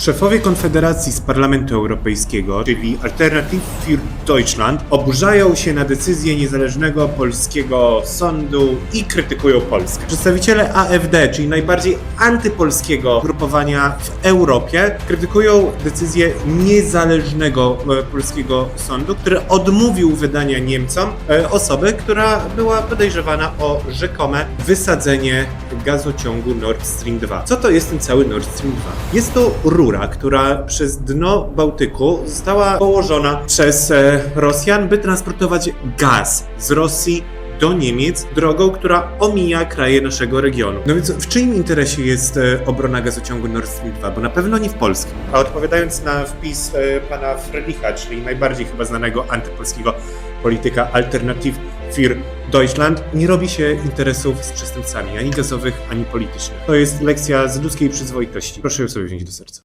Szefowie Konfederacji z Parlamentu Europejskiego, czyli Alternative für Deutschland, oburzają się na decyzję niezależnego polskiego sądu i krytykują Polskę. Przedstawiciele AfD, czyli najbardziej antypolskiego grupowania w Europie, krytykują decyzję niezależnego e, polskiego sądu, który odmówił wydania Niemcom e, osoby, która była podejrzewana o rzekome wysadzenie gazociągu Nord Stream 2. Co to jest ten cały Nord Stream 2? Jest to rura, która przez dno Bałtyku została położona przez e, Rosjan, by transportować gaz z Rosji do Niemiec drogą, która omija kraje naszego regionu. No więc w czyim interesie jest e, obrona gazociągu Nord Stream 2? Bo na pewno nie w polskim. A odpowiadając na wpis e, pana Frelicha, czyli najbardziej chyba znanego antypolskiego polityka Alternative für Deutschland, nie robi się interesów z przestępcami, ani gazowych, ani politycznych. To jest lekcja z ludzkiej przyzwoitości. Proszę ją sobie wziąć do serca.